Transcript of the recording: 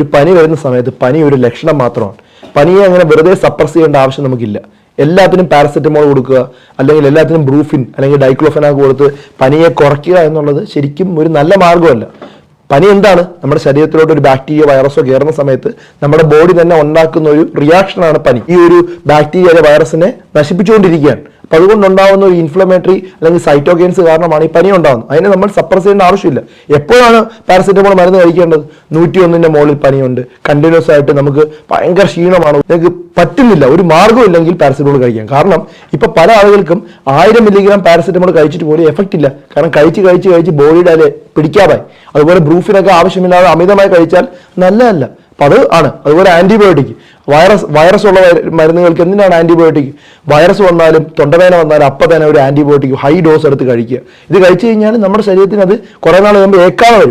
ഒരു പനി വരുന്ന സമയത്ത് പനി ഒരു ലക്ഷണം മാത്രമാണ്. പനിയെ അങ്ങനെ വെറുതെ സപ്രസ് ചെയ്യേണ്ട ആവശ്യം നമുക്കില്ല. എല്ലാത്തിനും പാരസെറ്റമോൾ കൊടുക്കുക അല്ലെങ്കിൽ എല്ലാത്തിനും ബ്രൂഫിൻ അല്ലെങ്കിൽ ഡൈക്ലോഫനാക്ക് കൊടുത്ത് പനിയെ കുറയ്ക്കുക എന്നുള്ളത് ശരിക്കും ഒരു നല്ല മാർഗമല്ല പനി എന്താണ്? നമ്മുടെ ശരീരത്തിലോട്ട് ഒരു ബാക്ടീരിയ വൈറസോ കയറുന്ന സമയത്ത് നമ്മുടെ ബോഡി തന്നെ ഉണ്ടാക്കുന്ന ഒരു റിയാക്ഷനാണ് പനി. ഈ ഒരു ബാക്ടീരിയ വൈറസിനെ നശിപ്പിച്ചുകൊണ്ടിരിക്കുകയാണ്. അപ്പൊ അതുകൊണ്ടുണ്ടാവുന്ന ഒരു ഇൻഫ്ലമേറ്ററി അല്ലെങ്കിൽ സൈറ്റോകെയിൻസ് കാരണമാണ് ഈ പനി ഉണ്ടാകുന്നത് അതിനെ നമ്മൾ സപ്രസ് ചെയ്യേണ്ട ആവശ്യമില്ല. എപ്പോഴാണ് പാരസെറ്റമോൾ മരുന്ന് കഴിക്കേണ്ടത്? നൂറ്റി ഒന്നിന്റെ മുകളിൽ പനിയുണ്ട്. കണ്ടിന്യൂസ് ആയിട്ട് നമുക്ക് ഭയങ്കര ക്ഷീണമാണ്. നിങ്ങൾക്ക് പറ്റുന്നില്ല. ഒരു മാർഗമില്ലെങ്കിൽ പാരസെറ്റമോൾ കഴിക്കാം. കാരണം ഇപ്പൊ പല ആളുകൾക്കും ആയിരം മില്ലിഗ്രാം പാരസെറ്റമോൾ കഴിച്ചിട്ട് പോലും എഫക്റ്റ് ഇല്ല. കാരണം കഴിച്ച് കഴിച്ച് കഴിച്ച് ബോഡിയുടെ അല്ലെ പിടിക്കാതായി. അതുപോലെ ബ്രൂഫിനൊക്കെ ആവശ്യമില്ലാതെ അമിതമായി കഴിച്ചാൽ നല്ലതല്ല. അപ്പൊ അത് ആണ്. അതുപോലെ ആന്റിബയോട്ടിക് വൈറസ് വൈറസ് ഉള്ള മരുന്നുകൾക്ക് എന്തിനാണ് ആന്റിബയോട്ടിക് വൈറസ് വന്നാലും തൊണ്ടവേദന വന്നാലും അപ്പം തന്നെ ഒരു ആന്റിബയോട്ടിക് ഹൈ ഡോസ് എടുത്ത് കഴിക്കുക. ഇത് കഴിച്ചു കഴിഞ്ഞാൽ നമ്മുടെ ശരീരത്തിന് അത് കുറേ നാൾ കഴിയുമ്പോൾ ഏക്കാതെ